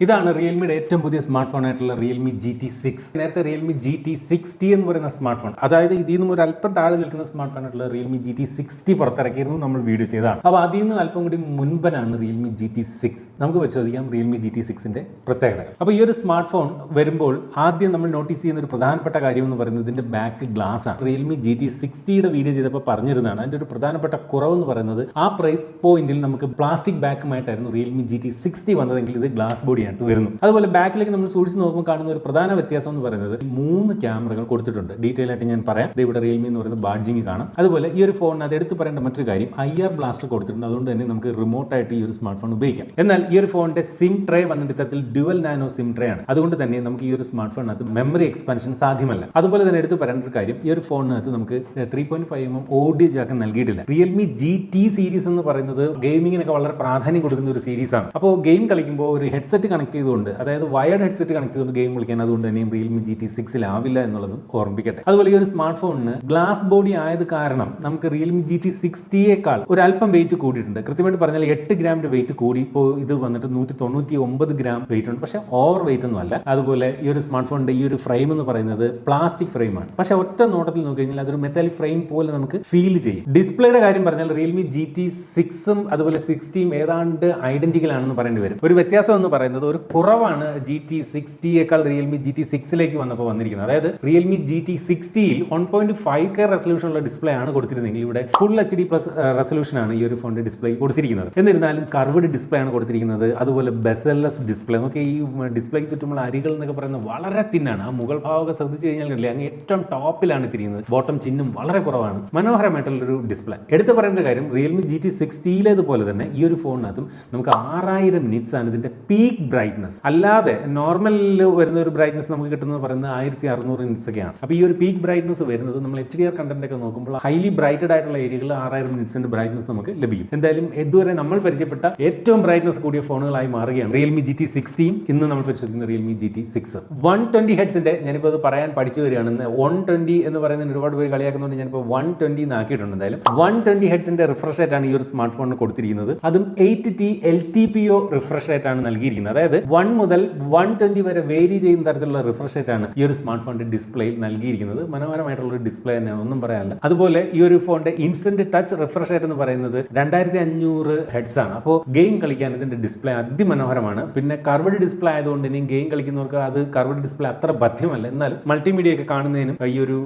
ഇതാണ് റിയൽമിയുടെ ഏറ്റവും പുതിയ സ്മാർട്ട് ഫോൺ ആയിട്ടുള്ള റിയൽമി ജി ടി സിക്സ് നേരത്തെ Realme G T six T എന്ന് പറയുന്ന സ്മാർട്ട് ഫോൺ അതായത് ഇതിൽ നിന്നും ഒരു അല്പം താഴെ നിൽക്കുന്ന സ്മാർട്ട് ഫോൺ ആയിട്ടുള്ള റിയൽമി ജി ടി സിക്സ്റ്റി പുറത്തിറക്കിയിരുന്നു നമ്മൾ വീഡിയോ ചെയ്തതാണ്. അപ്പോൾ അതിൽ നിന്ന് അല്പം കൂടി മുൻപനാണ് റിയൽമി ജി ടി സിക്സ് നമുക്ക് പരിശോധിക്കാം റിയൽമി ജി ടി സിക്സിന്റെ പ്രത്യേകത അപ്പോൾ ഈ ഒരു സ്മാർട്ട് ഫോൺ വരുമ്പോൾ ആദ്യം നമ്മൾ നോട്ടീസ് ചെയ്യുന്ന ഒരു പ്രധാനപ്പെട്ട കാര്യം എന്ന് പറയുന്നത് ഇതിന്റെ ബാക്ക് ഗ്ലാസ് ആണ്. റിയൽമി ജി ടി സിക്സ്റ്റിയുടെ വീഡിയോ ചെയ്തപ്പോൾ പറഞ്ഞിരുന്നതാണ്. അതിന്റെ ഒരു പ്രധാനപ്പെട്ട കുറവ് എന്ന് പറയുന്നത് ആ പ്രൈസ് പോയിന്റിൽ നമുക്ക് പ്ലാസ്റ്റിക് ബാക്കുമായിട്ടായിരുന്നു റിയൽമി ജി ടി സിക്സ്റ്റി വന്നതെങ്കിൽ ഇത് ഗ്ലാസ് ബോഡിയായിട്ട് വരുന്നു. അതുപോലെ ബാക്കിലേക്ക് നമ്മൾ സൂക്ഷിച്ച് നോക്കുമ്പോൾ കാണുന്ന ഒരു പ്രധാന വ്യത്യാസം എന്ന് പറയുന്നത് മൂന്ന് ക്യാമറകൾ കൊടുത്തിട്ടുണ്ട്. ഡീറ്റെയിൽ ആയിട്ട് ഞാൻ പറയാം. ഇവിടെ റിയൽമി എന്ന് പറയുന്ന ബാഡ്ജിങ് കാണാം. അതുപോലെ ഈ ഒരു ഫോണിന് അത് എടുത്ത് പറയേണ്ട മറ്റൊരു കാര്യം ഐ ആർ ബ്ലാസ്റ്റർ കൊടുത്തിട്ടുണ്ട്. അതുകൊണ്ട് തന്നെ നമുക്ക് റിമോട്ട് ആയിട്ട് ഈ ഒരു സ്മാർട്ട് ഫോൺ ഉപയോഗിക്കാം. എന്നാൽ ഈ ഒരു ഫോണിന്റെ സിം ട്രേ വന്നിട്ട് ഇത്തരത്തിൽ ഡ്യുവൽ നാനോ സിം ട്രേ ആണ്. അതുകൊണ്ട് തന്നെ നമുക്ക് ഈ ഒരു സ്മാർട്ട് ഫോണിനകത്ത് മെമ്മറി എക്സ്പാൻഷൻ സാധ്യമല്ല. അതുപോലെ തന്നെ എടുത്ത് പറയേണ്ട ഒരു കാര്യം ഈ ഒരു ഫോണിനകത്ത് നമുക്ക് three point five M audio jack നൽകിയിട്ടില്ല. റിയൽമി ജി ടി സീരീസ് എന്ന് പറയുന്നത് ഗെയിമിങ്ങിനൊക്കെ വളരെ പ്രാധാന്യം കൊടുക്കുന്ന ഒരു സീരീസ് ആണ്. അപ്പോൾ ഗെയിം കളിക്കുമ്പോൾ ഒരു ഹെഡ്സെറ്റ് കണക്ട് ചെയ്തുകൊണ്ട് അതായത് വയർഡ് ഹെഡ്സെറ്റ് കണക്ട് ചെയ്തുകൊണ്ട് ഗെയിം കളിക്കാൻ അതുകൊണ്ട് തന്നെയും റിയൽമി ജി ടി സിക്സിലാവില്ല എന്നുള്ളതും ഓർമ്മിക്കട്ടെ. അതുപോലെ ഈ ഒരു സ്മാർട്ട് ഫോണിന് ഗ്ലാസ് ബോഡി ആയത് കാരണം നമുക്ക് റിയൽമി ജി ടി സിക്സ്റ്റിയേക്കാൾ ഒരു അല്പം വെയിറ്റ് കൂടിയിട്ടുണ്ട്. കൃത്യമായിട്ട് പറഞ്ഞാൽ എട്ട് ഗ്രാമിന്റെ വെയിറ്റ് കൂടി. ഇപ്പോൾ ഇത് വന്നിട്ട് നൂറ്റി തൊണ്ണൂറ്റി ഒമ്പത് ഗ്രാം വെയിറ്റ് ഉണ്ട്. പക്ഷേ ഓവർ വെയിറ്റ് ഒന്നും അല്ല. അതുപോലെ ഈ ഒരു സ്മാർട്ട് ഫോണിന്റെ ഈ ഒരു ഫ്രെയിം എന്ന് പറയുന്നത് പ്ലാസ്റ്റിക് ഫ്രെയിമാണ് പക്ഷെ ഒറ്റ നോട്ടത്തിൽ നോക്കി കഴിഞ്ഞാൽ അതൊരു മെറ്റാലിക് ഫ്രെയിം പോലെ നമുക്ക് ഫീൽ ചെയ്യും. ഡിസ്പ്ലേയുടെ കാര്യം പറഞ്ഞാൽ റിയൽമി ജി ടി സിക്സും അതുപോലെ സിക്സ്റ്റിയും ഏതാണ്ട് ഐഡന്റിക്കൽ ആണെന്ന് പറയേണ്ടി വരും. ഒരു വ്യത്യാസം എന്ന് പറയുന്നത് ഒരു കുറവാണ് ജി ടി സിക്സ്റ്റിയേക്കാൾ റിയൽമി ജി ടി സിക്സിലേക്ക് വന്നപ്പോൾ വന്നിരിക്കുന്നത്. അതായത് Realme G T സിക്സ്റ്റിയിൽ one point five K resolution ഉള്ള ഡിസ്പ്ലേ ആണ് കൊടുത്തിരുന്നെങ്കിൽ ഇവിടെ full H D plus resolution ആണ് ഈ ഒരു ഫോണിന്റെ ഡിസ്പ്ലേ കൊടുത്തിരിക്കുന്നത്. എന്നിരുന്നാലും കർവ്ഡ് ഡിസ്പ്ലേ ആണ് കൊടുത്തിരിക്കുന്നത്. അതുപോലെ ബെസെല്ലസ് ഡിസ്പ്ലേ നമുക്ക് ഈ ഡിസ്പ്ലേക്ക് ചുറ്റുമുള്ള അരികൾ എന്നൊക്കെ പറയുന്നത് വളരെ തിന്നാണ്. ആ മുകൾ ഭാഗമൊക്കെ ശ്രദ്ധിച്ചു കഴിഞ്ഞാൽ കണ്ടില്ലേ അങ്ങ് ഏറ്റവും ടോപ്പിലാണ് തിരിയുന്നത്. ബോട്ടം ചിഹ്നം വളരെ കുറവാണ്. മനോഹരമായിട്ടുള്ളൊരു ഡിസ്പ്ലേ എടുത്തു പറയേണ്ട കാര്യം റിയൽമി ജി ടി സിക്സ്റ്റിയിലേതുപോലെ തന്നെ ഈ ഒരു ഫോണിനകത്തും നമുക്ക് ആറായിരം നിറ്റ്സ് ആണ് ഇതിന്റെ പീക്ക് ബ്രൈറ്റ്നസ് അല്ലാതെ നോർമലിൽ വരുന്ന ഒരു ബ്രൈറ്റ്നസ് നമുക്ക് കിട്ടുന്നത് പറയുന്നത് ആയിരത്തി അറുന്നൂറ് നിറ്റ്സ് ഒക്കെയാണ് അപ്പോൾ ഈ ഒരു പീക്ക് ബ്രൈറ്റ്നസ് വരുന്നത് നമ്മൾ എച്ച് ഡി ആർ കണ്ടന്റ് ഒക്കെ നോക്കുമ്പോൾ ഹൈലി ബ്രൈറ്റഡ് ആയിട്ടുള്ള ഏരിയകളിൽ ആറായിരം നിറ്റ്സിന്റെ ബ്രൈറ്റ്നസ് നമുക്ക് ലഭിക്കും. എന്തായാലും ഇതുവരെ നമ്മൾ പരിചയപ്പെട്ട ഏറ്റവും ബ്രൈറ്റ്നസ് കൂടിയ ഫോണുകളായി മാറുകയാണ് റിയൽമി ജി ടി സിക്സ്റ്റീൻ ഇന്ന് നമ്മൾ പരിശോധിക്കുന്ന Realme G T six one twenty ഹെഡ്സിന്റെ ഞാനിപ്പോൾ അത് പറയാൻ പഠിച്ചു വരികയാണ്. വൺ ട്വന്റി എന്ന് പറയുന്നതിന് ഒരുപാട് പേര് കളിയാക്കുന്നതുകൊണ്ട് ഞാനിപ്പോൾ വൺ ട്വന്റി ആക്കിയിട്ടുണ്ട് എന്തായാലും. വൺ ട്വന്റി ഹെഡ്സിന്റെ റിഫ്രഷ് ആയിട്ടാണ് ഈ ഒരു സ്മാർട്ട് ഫോണിന് കൊടുത്തിരിക്കുന്നത്. അതും eight T L T P O refresh ആയിട്ടാണ് നൽകിയിരിക്കുന്നത്. അതായത് വൺ മുതൽ വൺ ട്വന്റി വരെ വേരി ചെയ്യുന്ന തരത്തിലുള്ള റിഫ്രഷ് ആണ് ഈ ഒരു സ്മാർട്ട് ഫോണിന്റെ ഡിസ്പ്ലേയിൽ നൽകിയിരിക്കുന്നത്. മനോഹരമായിട്ടുള്ള ഒരു ഡിസ്പ്ലേ തന്നെയാണ് ഒന്നും പറയാനില്ല. അതുപോലെ ഈ ഒരു ഫോണിന്റെ ഇൻസ്റ്റന്റ് ടച്ച് റിഫ്രഷ് റേറ്റ് എന്ന് പറയുന്നത് രണ്ടായിരത്തി അഞ്ഞൂറ് ഹെഡ്സ് ആണ്. അപ്പോൾ ഗെയിം കളിക്കാൻ ഇതിന്റെ ഡിസ്പ്ലേ അതിമനോഹരമാണ്. പിന്നെ കർവഡ് ഡിസ്പ്ലേ ആയതുകൊണ്ട് ഇനി ഗെയിം കളിക്കുന്നവർക്ക് അത് കർവഡ് ഡിസ്പ്ലേ അത്ര ബദ്ധ്യമല്ല എന്നാൽ മൾട്ടിമീഡിയ ഒക്കെ കാണുന്നതിനും ഈ ഒരു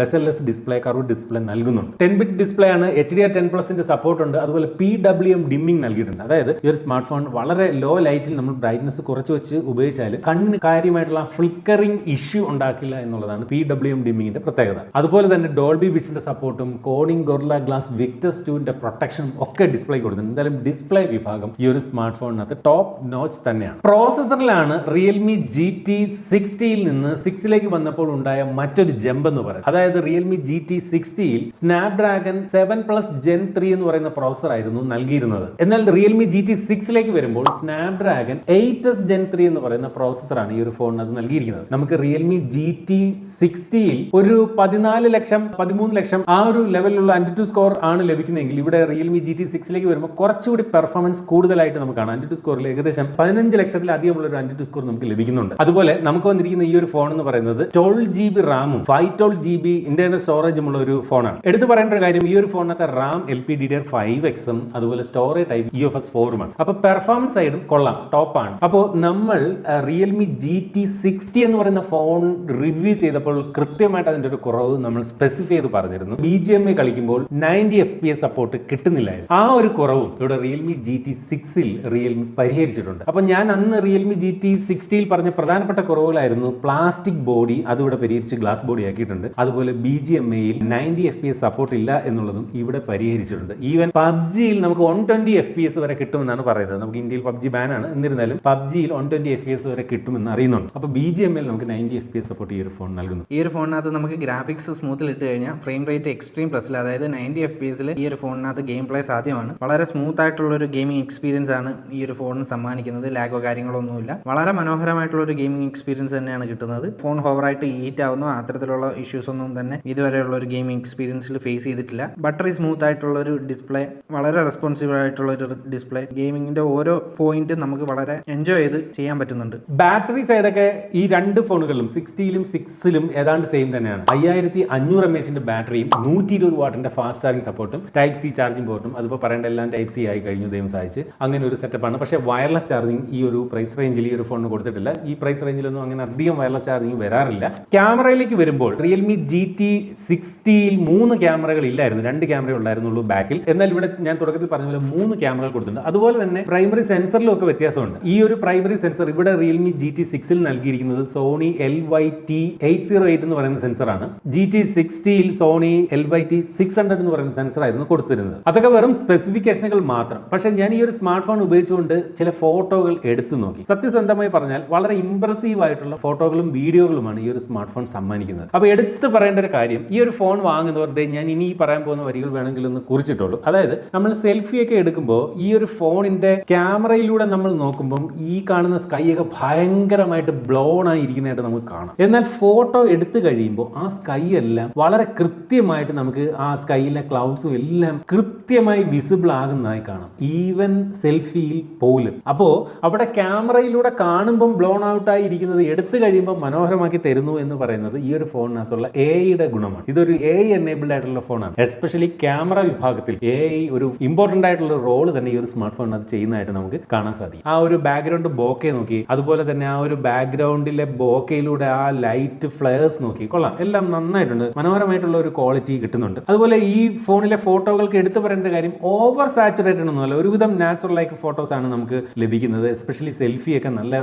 ബെസൽലെസ് ഡിസ്പ്ലേ കർവഡ് ഡിസ്പ്ലേ നൽകുന്നുണ്ട്. ടെൻ ബിറ്റ് ഡിസ്പ്ലേ ആണ്. എച്ച് ഡി ആർ ടെൻ പ്ലസിന്റെ സപ്പോർട്ട് ഉണ്ട്. അതുപോലെ പി ഡബ്ല്യു എം ഡിമ്മിംഗ് നൽകിയിട്ടുണ്ട്. അതായത് ഈ ഒരു സ്മാർട്ട് ഫോൺ വളരെ ലോ ലൈറ്റിൽ നമ്മൾ ബ്രൈറ്റ്നസ് കുറച്ച് വെച്ച് ഉപയോഗിച്ചാൽ കണ്ണിന് കാര്യമായിട്ടുള്ള ഫ്ലിക്കറിംഗ് ഇഷ്യൂ ഉണ്ടാക്കില്ല എന്നുള്ളതാണ് പി ഡബ്ല്യു എം ഡിമ്മിങ്ങിന്റെ പ്രത്യേകത. അതുപോലെ തന്നെ ഡോൾബി വിഷന്റെ സപ്പോർട്ടും കോണിംഗ് ഗൊർല ഗ്ലാസ് വിക്ടസ് ടുവിന്റെ പ്രൊട്ടക്ഷനും ഒക്കെ ഡിസ്പ്ലേ കൊടുത്തിട്ടുണ്ട്. എന്തായാലും ഡിസ്പ്ലേ വിഭാഗം ഈ ഒരു സ്മാർട്ട് ഫോണിനകത്ത് ടോപ്പ് നോച്ച് തന്നെയാണ്. പ്രോസസറിലാണ് റിയൽമി ജി ടി സിക്സ്റ്റിയിൽ നിന്ന് സിക്സിലേക്ക് വന്നപ്പോൾ ഉണ്ടായ മറ്റൊരു ജമ്പ് എന്ന് പറയുന്നത്. അതായത് Realme G T സിക്സ്റ്റിയിൽ Snapdragon seven plus gen three എന്ന് പറയുന്ന പ്രോസസർ ആയിരുന്നു നൽകിയിരുന്നത്. എന്നാൽ റിയൽമി ജി ടി സിക്സിലേക്ക് വരുമ്പോൾ Snapdragon eight S gen three എന്ന് പറയുന്ന പ്രോസസ്സറാണ് ഈ ഒരു ഫോണിനകത്ത് നൽകിയിരിക്കുന്നത്. നമുക്ക് റിയൽമി ജി ടി സിക്സ്റ്റിയിൽ ഒരു പതിനാല് ലക്ഷം പതിമൂന്ന് ലക്ഷം ആ ഒരു ലെവലിലുള്ള അന്റി സ്കോർ ആണ് ലഭിക്കുന്നതെങ്കിൽ ഇവിടെ റിയൽമി ജി ടി സിക്സിലേക്ക് വരുമ്പോൾ കുറച്ചുകൂടി പെർഫോമൻസ് കൂടുതലായിട്ട് നമുക്ക് കാണാം. അന്റി സ്കോറിൽ ഏകദേശം പതിനഞ്ച് ലക്ഷത്തിലധികമുള്ള ഒരു അന്റി സ്കോർ നമുക്ക് ലഭിക്കുന്നുണ്ട്. അതുപോലെ നമുക്ക് വന്നിരിക്കുന്ന ഈ ഒരു ഫോൺ എന്ന് പറയുന്നത് ട്വൽവ് ജി ബി റാമും five twelve G B internal സ്റ്റോറേജും ഉള്ള ഒരു ഫോണാണ് എടുത്തു പറയേണ്ട ഒരു കാര്യം ഈ ഒരു ഫോണിനകത്ത് RAM L P D D R five എക്സും അതുപോലെ storage type E F S ഫോറുമാണ് അപ്പോൾ പെർഫോമൻസ് സൈഡും കൊള്ളാം. ടോപ്പാണ് അപ്പോൾ നമ്മൾ റിയൽമി ജി ടി സിക്സ്റ്റി എന്ന് പറയുന്ന ഫോൺ റിവ്യൂ ചെയ്തപ്പോൾ കൃത്യമായിട്ട് അതിന്റെ ഒരു കുറവ് നമ്മൾ സ്പെസിഫൈ ചെയ്ത് പറഞ്ഞിരുന്നു. ബി ജി എം എ കളിക്കുമ്പോൾ ninety F P S support കിട്ടുന്നില്ലായിരുന്നു. ആ ഒരു കുറവും ഇവിടെ റിയൽമി ജി ടി സിക്സിൽ റിയൽമി പരിഹരിച്ചിട്ടുണ്ട്. അപ്പോൾ ഞാൻ അന്ന് റിയൽമി ജി ടി സിക്സ്റ്റിയിൽ പറഞ്ഞ പ്രധാനപ്പെട്ട കുറവുകളായിരുന്നു പ്ലാസ്റ്റിക് ബോഡി അതിവിടെ പരിഹരിച്ച് ഗ്ലാസ് ബോഡി ആക്കിയിട്ടുണ്ട്. അതുപോലെ ബി ജി എം എയിൽ ninety F P S support ഇല്ല എന്നുള്ളതും ഇവിടെ പരിഹരിച്ചിട്ടുണ്ട്. ഈവൻ പബ്ജിയിൽ നമുക്ക് one twenty F P S വരെ കിട്ടുമെന്നാണ് പറയുന്നത്. നമുക്ക് ഇന്ത്യയിൽ പബ്ജി ബാനാണ് എന്നിരുന്നാലും പബ്ജിയിൽ one twenty F P S വരെ കിട്ടുമെന്ന് അറിയുന്നുണ്ട്. അപ്പോൾ ബി ജി എം എൽ നമുക്ക് ninety F P S support ഈ ഒരു ഫോൺ നൽകുന്നു. ഈ ഒരു ഫോണിനകത്ത് നമുക്ക് ഗ്രാഫിക്സ് സ്മൂത്തിൽ ഇട്ട് കഴിഞ്ഞാൽ ഫ്രെയിം റേറ്റ് എക്സ്ട്രീം പ്ലസ്സിൽ അതായത് നയന്റി എഫ് പി എസിൽ ഈ ഒരു ഫോണിനകത്ത് ഗെയിം പ്ലേ സാധ്യമാണ്. വളരെ സ്മൂത്ത് ആയിട്ടുള്ള ഒരു ഗെയിമിംഗ് എക്സ്പീരിയൻസ് ആണ് ഈ ഒരു ഫോണിന് സമ്മാനിക്കുന്നത്. ലാഗോ കാര്യങ്ങളോ ഒന്നുമില്ല. വളരെ മനോഹരമായിട്ടുള്ള ഒരു ഗെയിമിംഗ് എക്സ്പീരിയൻസ് തന്നെയാണ് കിട്ടുന്നത്. ഫോൺ ഹോവറായിട്ട് ഹീറ്റ് ആവുന്നു. അത്തരത്തിലുള്ള ഇഷ്യൂസ് ഒന്നും തന്നെ ഇതുവരെയുള്ള ഒരു ഗെയിമിംഗ് എക്സ്പീരിയൻസിൽ ഫേസ് ചെയ്തിട്ടില്ല. ബട്ടറി സ്മൂത്ത് ആയിട്ടുള്ള ഒരു ഡിസ്പ്ലേ വളരെ റെസ്പോൺസീവ് ആയിട്ടുള്ള ഒരു ഡിസ്പ്ലേ ഗെയിമിങ്ങിന്റെ ഓരോ പോയിന്റും നമുക്ക് വളരെ എൻജോയ് ചെയ്ത് ചെയ്യാൻ പറ്റുന്നുണ്ട്. ബാറ്ററി സൈഡൊക്കെ ഈ രണ്ട് ഫോണുകളിലും സിക്സ്റ്റിയിലും സിക്സിലും ഏതാണ്ട് സെയിം തന്നെയാണ്. അയ്യായിരത്തി അഞ്ഞൂറ് എം എച്ചിന്റെ ബാറ്ററിയും നൂറ്റി ഇരുപത് വാട്ടിന്റെ ഫാസ്റ്റ് ചാർജിംഗ് സപ്പോർട്ടും ടൈപ്പ് സി ചാർജിംഗ് പോർട്ടും അതിപ്പോൾ പറയേണ്ട എല്ലാം ടൈപ്പ് സി ആയി കഴിഞ്ഞു ദൈവം സഹായിച്ച്. അങ്ങനെ ഒരു സെറ്റപ്പാണ് പക്ഷേ വയർലെസ് ചാർജിങ് ഈ ഒരു പ്രൈസ് റേഞ്ചിൽ ഈ ഒരു ഫോണിന് കൊടുത്തിട്ടില്ല. ഈ പ്രൈസ് റേഞ്ചിലൊന്നും അങ്ങനെ അധികം വയർലെസ് ചാർജിങ് വരാറില്ല. ക്യാമറയിലേക്ക് വരുമ്പോൾ റിയൽമി ജി ടി സിക്സ്റ്റിയിൽ മൂന്ന് ക്യാമറകൾ ഇല്ലായിരുന്നു. രണ്ട് ക്യാമറ ഉണ്ടായിരുന്നുള്ളൂ ബാക്കിൽ എന്നാൽ ഇവിടെ ഞാൻ തുടക്കത്തിൽ പറഞ്ഞ പോലെ മൂന്ന് ക്യാമറകൾ കൊടുത്തിട്ടുണ്ട്. അതുപോലെ തന്നെ പ്രൈമറി സെൻസറിലും ഒക്കെ വ്യത്യാസമുണ്ട്. ഈ പ്രൈമറി സെൻസർ ഇവിടെ റിയൽമി ജി ടി സിക്സിൽ നൽകിയിരിക്കുന്നത് Sony L Y T eight zero eight എന്ന് പറയുന്ന സെൻസറാണ് G T സിക്സ്റ്റിയിൽ Sony L Y T six hundred എന്ന് പറയുന്ന സെൻസർ ആയിരുന്നു കൊടുത്തിരുന്നത്. അതൊക്കെ വെറും സ്പെസിഫിക്കേഷനുകൾ മാത്രം. പക്ഷേ ഞാൻ ഈ ഒരു സ്മാർട്ട് ഫോൺ ഉപയോഗിച്ചുകൊണ്ട് ചില ഫോട്ടോകൾ എടുത്തു നോക്കി. സത്യസന്ധമായി പറഞ്ഞാൽ വളരെ ഇംപ്രസീവ് ആയിട്ടുള്ള ഫോട്ടോകളും വീഡിയോകളുമാണ് ഈ ഒരു സ്മാർട്ട് ഫോൺ സമ്മാനിക്കുന്നത്. അപ്പോൾ എടുത്തു പറയേണ്ട ഒരു കാര്യം ഈ ഒരു ഫോൺ വാങ്ങുന്നവരുടെ ഞാൻ ഇനി പറയാൻ പോകുന്ന വരികൾ വേണമെങ്കിൽ ഒന്ന് കുറിച്ചിട്ടുള്ളൂ അതായത് നമ്മൾ സെൽഫിയൊക്കെ എടുക്കുമ്പോൾ ഈ ഒരു ഫോണിന്റെ ക്യാമറയിലൂടെ നമ്മൾ നോക്കുമ്പം ഈ കാണുന്ന സ്കൈ ഒക്കെ ഭയങ്കരമായിട്ട് ബ്ലോൺ ആയി ഇരിക്കുന്നതായിട്ട് നമുക്ക് കാണാം. എന്നാൽ ഫോട്ടോ എടുത്തു കഴിയുമ്പോൾ ആ സ്കൈ എല്ലാം വളരെ കൃത്യമായിട്ട് നമുക്ക് ആ സ്കൈയിലെ ക്ലൗഡ്സും എല്ലാം കൃത്യമായി വിസിബിൾ ആകുന്നതായി കാണാം. ഈവൻ സെൽഫിയിൽ പോലും. അപ്പോൾ അവിടെ ക്യാമറയിലൂടെ കാണുമ്പം ബ്ലോൺ ഔട്ട് ആയി ഇരിക്കുന്നത് എടുത്തു കഴിയുമ്പോൾ മനോഹരമാക്കി തരുന്നു എന്ന് പറയുന്നത് ഈ ഒരു ഫോണിനകത്തുള്ള എയുടെ ഗുണമാണ്. ഇതൊരു എ എനേബിൾഡ് ആയിട്ടുള്ള ഫോണാണ് എസ്പെഷ്യലി ക്യാമറ വിഭാഗത്തിൽ എ ഒരു ഇമ്പോർട്ടന്റ് ആയിട്ടുള്ള റോൾ തന്നെ ഈ ഒരു സ്മാർട്ട് ഫോണിനകത്ത് ചെയ്യുന്നതായിട്ട് നമുക്ക് കാണാൻ സാധിക്കും. ആ ഒരു ബാക്ക്ഗ്രൗണ്ട് ബോക്കെ നോക്കി. അതുപോലെ തന്നെ ആ ഒരു ബാക്ക്ഗ്രൗണ്ടിലെ ബോക്കയിലൂടെ ആ ലൈറ്റ് ഫ്ലയേഴ്സ് നോക്കി. കൊള്ളാം. എല്ലാം നന്നായിട്ടുണ്ട്. മനോഹരമായിട്ടുള്ള ഒരു ക്വാളിറ്റി കിട്ടുന്നുണ്ട്. അതുപോലെ ഈ ഫോണിലെ ഫോട്ടോകൾക്ക് എടുത്തു പറയേണ്ട കാര്യം ഓവർ സാച്ചുറേറ്റഡ് ഒന്നുമല്ല ഒരുവിധം നാച്ചുറൽ ലൈക്ക് ഫോട്ടോസ് ആണ് നമുക്ക് ലഭിക്കുന്നത്. എസ്പെഷ്യലി സെൽഫി ഒക്കെ നല്ല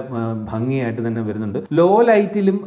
ഭംഗിയായിട്ട് തന്നെ വരുന്നുണ്ട്. ലോ ലൈറ്റിലും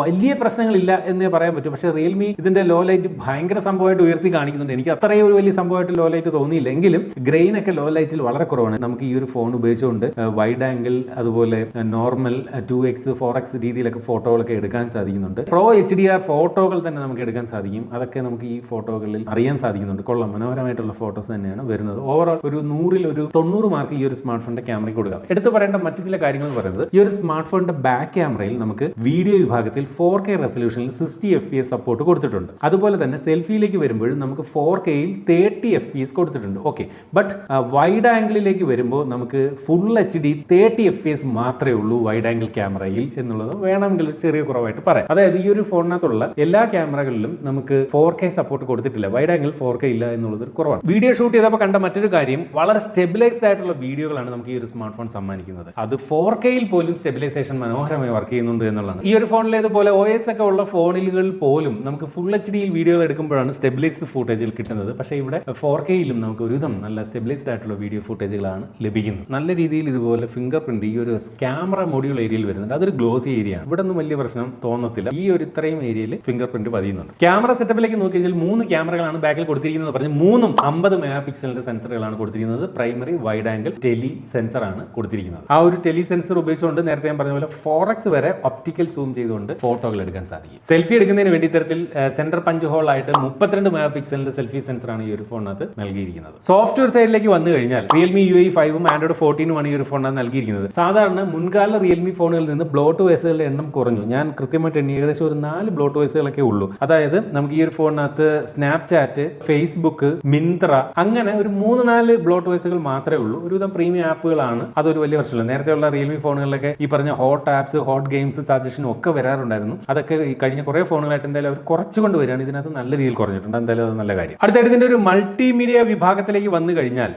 വലിയ പ്രശ്നങ്ങളില്ല എന്ന് പറയാൻ പറ്റും. പക്ഷേ റിയൽമി ഇതിന്റെ ലോ ലൈറ്റ് ഭയങ്കര സംഭവമായിട്ട് ഉയർത്തി കാണിക്കുന്നുണ്ട്. എനിക്ക് അത്രയും ഒരു വലിയ സംഭവമായിട്ട് ലോ ലൈറ്റ് തോന്നിയില്ല എങ്കിലും ഗ്രെയിൻ ഒക്കെ ലോ ലൈറ്റിൽ വളരെ കുറവാണ്. നമുക്ക് ഈ ഒരു ഫോൺ ഉപയോഗിച്ചുകൊണ്ട് വൈഡ് ആംഗിൾ അതുപോലെ normal two X four X രീതിയിലൊക്കെ ഫോട്ടോകളൊക്കെ എടുക്കാൻ സാധിക്കുന്നുണ്ട്. പ്രോ എച്ച് ഡി ആർ ഫോട്ടോകൾ തന്നെ നമുക്ക് എടുക്കാൻ സാധിക്കും. അതൊക്കെ നമുക്ക് ഈ ഫോട്ടോകളിൽ അറിയാൻ സാധിക്കുന്നുണ്ട്. കൊള്ളാം. മനോഹരമായിട്ടുള്ള ഫോട്ടോസ് തന്നെയാണ് വരുന്നത്. ഓവറോൾ ഒരു നൂറിൽ ഒരു തൊണ്ണൂറ് മാർക്ക് ഈ ഒരു സ്മാർട്ട് ഫോണിന്റെ ക്യാമറയ്ക്ക് കൊടുക്കാം. എടുത്തു പറയേണ്ട മറ്റു ചില കാര്യങ്ങൾ പറയുന്നത് ഈ ഒരു സ്മാർട്ട് ഫോണിന്റെ ബാക്ക് ക്യാമറയിൽ നമുക്ക് വീഡിയോ വിഭാഗത്തിൽ four K റെസൊല്യൂഷനിൽ sixty F P S support കൊടുത്തിട്ടുണ്ട്. അതുപോലെ തന്നെ സെൽഫിയിലേക്ക് വരുമ്പോഴും നമുക്ക് ഫോർ കെയിൽ തേർട്ടി എഫ് പി എസ് കൊടുത്തിട്ടുണ്ട്. ഓക്കെ ബട്ട് വൈഡ് ആംഗിളിലേക്ക് വരുമ്പോൾ നമുക്ക് full H D thirty F P S മാത്രമേ ഉള്ളൂ വൈഡ് ആംഗിൾ ക്യാമറയിൽ എന്നുള്ളത് വേണമെങ്കിൽ ചെറിയ കുറവായിട്ട് പറയാം. അതായത് ഈ ഒരു ഫോണിനകത്തുള്ള എല്ലാ ക്യാമറകളിലും നമുക്ക് ഫോർ കെ സപ്പോർട്ട് കൊടുത്തിട്ടില്ല. വൈഡ് ആംഗിൾ ഫോർ കെ ഇല്ല എന്നുള്ളത് ഒരു കുറവാണ്. വീഡിയോ ഷൂട്ട് ചെയ്തപ്പോൾ കണ്ട മറ്റൊരു കാര്യം വളരെ സ്റ്റെബിലൈസ്ഡ് ആയിട്ടുള്ള വീഡിയോകളാണ് നമുക്ക് ഈ ഒരു സ്മാർട്ട് ഫോൺ സമ്മാനിക്കുന്നത്. അത് ഫോർ കെയിൽ പോലും സ്റ്റെബിലൈസേഷൻ മനോഹരമായി വർക്ക് ചെയ്യുന്നുണ്ട് എന്നുള്ളതാണ്. ഈ ഒരു ഫോണിലേതുപോലെ ഒ എസ് ഒക്കെ ഉള്ള ഫോണിലുകൾ പോലും നമുക്ക് ഫുൾ എച്ച് ഡിയിൽ വീഡിയോ എടുക്കുമ്പോഴാണ് സ്റ്റെബിലൈസ്ഡ് ഫുട്ടേജിൽ കിട്ടുന്നത്. പക്ഷേ ഇവിടെ ഫോർ കെയിലും നമുക്ക് ഒരുവിധം നല്ല സ്റ്റെബിലൈസ്ഡ് ആയിട്ടുള്ള വീഡിയോ ഫുട്ടേജുകളാണ് ലഭിക്കുന്നത്. നല്ല രീതിയിൽ ഇതുപോലെ ഫിംഗർ പ്രിന്റ് ഈ ഒരു ക്യാമറ മൊഡ്യൂൾ ഏരിയയിൽ വരുന്നുണ്ട്. അതൊരു ഗ്ലോസി ഏരിയ ആണ് ഇവിടെ ഒന്നും വലിയ പ്രശ്നം തോന്നത്തില്ല. ഈ ഒരു ഇത്രയും ഏരിയയിൽ ഫിംഗർ പ്രിന്റ് പതിയുന്നുണ്ട്. ക്യാമറ സെറ്റപ്പിലേക്ക് നോക്കി കഴിഞ്ഞാൽ മൂന്ന് ക്യാമറകളാണ് ബാക്കിൽ കൊടുത്തിരിക്കുന്നത്. പറഞ്ഞു മൂന്നും അമ്പത് മെഗാ പിക്സലിന്റെ സെൻസറുകളാണ് കൊടുത്തിരിക്കുന്നത്. Primary wide angle tele sensor ആണ് കൊടുത്തിരിക്കുന്നത്. ആ ഒരു ടെലി സെൻസർ ഉപയോഗിച്ചുകൊണ്ട് നേരത്തെ ഞാൻ പറഞ്ഞ പോലെ ഫോറക്സ് വരെ ഒപ്റ്റിക്കൽ സൂം ചെയ്തുകൊണ്ട് ഫോട്ടോകൾ എടുക്കാൻ സാധിക്കും. സെൽഫി എടുക്കുന്നതിന് വേണ്ടി ഇത്തരത്തിൽ സെന്റർ പഞ്ച് ഹോൾ ആയിട്ട് മുപ്പത്തിരണ്ട് മെഗാ പിക്സലിന്റെ സെൽഫി സെൻസർ ആണ് ഈ ഒരു ഫോണിനകത്ത് നൽകിയിരിക്കുന്നത്. സോഫ്റ്റ്വെയർ സൈഡിലേക്ക് വന്നു കഴിഞ്ഞാൽ റിയൽമി യു ഐ ഫൈവും ആൻഡ്രോയിഡ് ഫോർട്ടീനുമാണ് ഈ ഒരു ഫോണിനകത്ത് നൽകിയിരിക്കുന്നത്. സാധാരണ മുൻകാല റിയൽമി ഫോണുകളിൽ നിന്ന് ബ്ലോട്ട് വയസ്സുകളുടെ എണ്ണം കുറഞ്ഞു. ഞാൻ കൃത്യമായിട്ട് എണ്ണി ഏകദേശം ഒരു നാല് ബ്ലോട്ട് വയസ്സുകളൊക്കെ ഉള്ളൂ. അതായത് നമുക്ക് ഈ ഒരു ഫോണിനകത്ത് സ്നാപ്ചാറ്റ് ഫേസ്ബുക്ക് മിന്ത്ര അങ്ങനെ ഒരു മൂന്ന് നാല് ബ്ലോട്ട് വയസ്സുകൾ മാത്രമേ ഉള്ളൂ. ഒരുവിധം പ്രീമിയം ആപ്പുകളാണ് അതൊരു വലിയ പ്രശ്നമില്ല. നേരത്തെയുള്ള റിയൽമി ഫോണുകളിലൊക്കെ ഈ പറഞ്ഞ ഹോട്ട് ആപ്സ് ഹോട്ട് ഗെയിംസ് സജഷനും ഒക്കെ വരാറുണ്ടായിരുന്നു. അതൊക്കെ ഈ കഴിഞ്ഞ കുറേ ഫോണുകളായിട്ട് എന്തായാലും അവർ കുറച്ചുകൊണ്ട് വരികയാണ്. ഇതിനകത്ത് നല്ല രീതിയിൽ കുറഞ്ഞിട്ടുണ്ട്. എന്തായാലും അത് നല്ല കാര്യം. അടുത്തായിട്ട് ഇതിന്റെ ഒരു മൾട്ടിമീഡിയ വിഭാഗത്തിലേക്ക് വന്നു കഴിഞ്ഞാൽ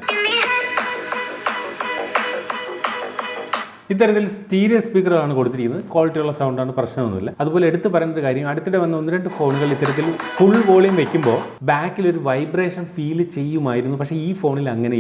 ഇത്തരത്തിൽ സ്റ്റീരിയോ സ്പീക്കറാണ് കൊടുത്തിരിക്കുന്നത്. ക്വാളിറ്റിയുള്ള സൗണ്ടാണ് പ്രശ്നമൊന്നുമില്ല. അതുപോലെ എടുത്ത് പറയേണ്ട ഒരു കാര്യം അടുത്തിടെ വന്ന ഒന്ന് രണ്ട് ഫോണുകൾ ഇത്തരത്തിൽ ഫുൾ വോളിയം വെക്കുമ്പോൾ ബാക്കിൽ ഒരു വൈബ്രേഷൻ ഫീൽ ചെയ്യുമായിരുന്നു. പക്ഷേ ഈ ഫോണിൽ അങ്ങനെ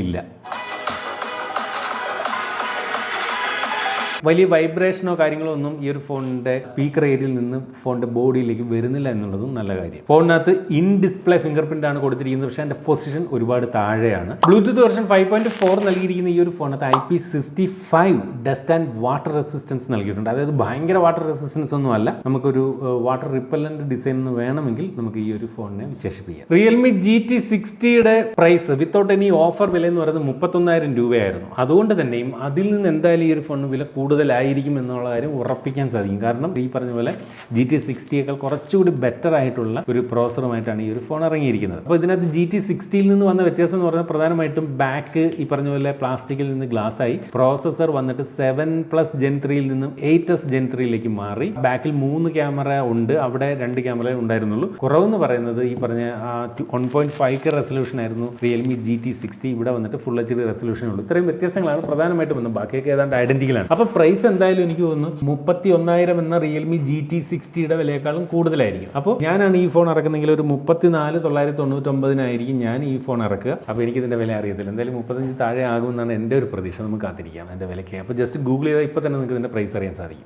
വലിയ വൈബ്രേഷനോ കാര്യങ്ങളോ ഒന്നും ഈ ഒരു ഫോണിന്റെ സ്പീക്കർ ഏരിയയിൽ നിന്ന് ഫോണിന്റെ ബോഡിയിലേക്ക് വരുന്നില്ല എന്നുള്ളതും നല്ല കാര്യം. ഫോണിനകത്ത് ഇൻ ഡിസ്പ്ലേ ഫിംഗർ പ്രിന്റ് ആണ് കൊടുത്തിരിക്കുന്നത്. പക്ഷേ അതിന്റെ പൊസിഷൻ ഒരുപാട് താഴെയാണ്. Bluetooth version five point four നൽകിയിരിക്കുന്ന ഈ ഒരു ഫോണിനകത്ത് I P sixty five dust and water resistance നൽകിയിട്ടുണ്ട്. അതായത് ഭയങ്കര വാട്ടർ റെസിസ്റ്റൻസ് ഒന്നും അല്ല. നമുക്കൊരു വാട്ടർ റിപ്പല്ലന്റ് ഡിസൈൻ എന്ന് വേണമെങ്കിൽ നമുക്ക് ഈ ഒരു ഫോണിനെ വിശേഷിപ്പിക്കാം. റിയൽമി ജി ടി സിക്സ്റ്റിയുടെ പ്രൈസ് വിത്തൗട്ട് എനി ഓഫർ വില എന്ന് പറയുന്നത് മുപ്പത്തൊന്നായിരം രൂപയായിരുന്നു. അതുകൊണ്ട് തന്നെയും അതിൽ നിന്ന് എന്തായാലും ഈ ഒരു ഫോണിന് വില കൂടുതലായിരിക്കും എന്നുള്ള കാര്യം ഉറപ്പിക്കാൻ സാധിക്കും. കാരണം ഈ പറഞ്ഞ പോലെ ജി ടി സിക്സ്റ്റിയേക്കാൾ കുറച്ചുകൂടി ബെറ്റർ ആയിട്ടുള്ള ഒരു പ്രോസറുമായിട്ടാണ് ഈ ഒരു ഫോൺ ഇറങ്ങിയിരിക്കുന്നത്. അപ്പോൾ ഇതിനകത്ത് ജി ടി സിക്സ്റ്റിയിൽ നിന്ന് വന്ന വ്യത്യാസം എന്ന് പറഞ്ഞാൽ പ്രധാനമായിട്ടും ബാക്ക് ഈ പറഞ്ഞ പോലെ പ്ലാസ്റ്റിക്കിൽ നിന്ന് ഗ്ലാസ് ആയി പ്രോസസ്സർ വന്നിട്ട് സെവൻ പ്ലസ് ജെൻ ത്രീയിൽ നിന്നും എയ്റ്റ് എസ് ജെൻ ത്രീയിലേക്ക് മാറി. ബാക്കിൽ മൂന്ന് ക്യാമറ ഉണ്ട്. അവിടെ രണ്ട് ക്യാമറ ഉണ്ടായിരുന്നുള്ളൂ. കുറവെന്ന് പറയുന്നത് ഈ പറഞ്ഞ one point five K resolution ആയിരുന്നു. റിയൽമി ജി ടി സിക്സ്റ്റി ഇവിടെ വന്നിട്ട് ഫുൾ എച്ച് ഡി റെസൊല്യൂഷൻ ഉള്ളൂ. ഇത്രയും വ്യത്യാസങ്ങളാണ് പ്രധാനമായിട്ടും വന്നത്. ബാക്കിയൊക്കെ ഏതാണ്ട് ഐഡന്റിക്കലാണ് അപ്പോൾ പ്രൈസ് എന്തായാലും എനിക്ക് തോന്നുന്നു മുപ്പത്തി ഒന്നായിരം എന്ന റിയൽമി ജി ടി സിക്സ്റ്റിയുടെ വിലയേക്കാളും കൂടുതലായിരിക്കും. അപ്പോൾ ഞാനാണ് ഈ ഫോൺ ഇറക്കുന്നെങ്കിൽ ഒരു മുപ്പത്തിനാല് തൊള്ളായിരത്തി തൊണ്ണൂറ്റൊമ്പതിനായിരിക്കും ഞാൻ ഈ ഫോൺ ഇറക്കുക. അപ്പോൾ ഇതിന്റെ വില അറിയത്തില്ല. എന്തായാലും മുപ്പത്തഞ്ച് താഴെ ആകുമെന്നാണ് എന്റെ ഒരു പ്രതീക്ഷ. നമുക്ക് കാത്തിരിക്കാം. എന്റെ വിലയ്ക്ക്. അപ്പോൾ ജസ്റ്റ് ഗൂഗിൾ ചെയ്താൽ ഇപ്പോൾ തന്നെ നിങ്ങൾക്ക് ഇതിന്റെ പ്രൈസ് അറിയാൻ സാധിക്കും.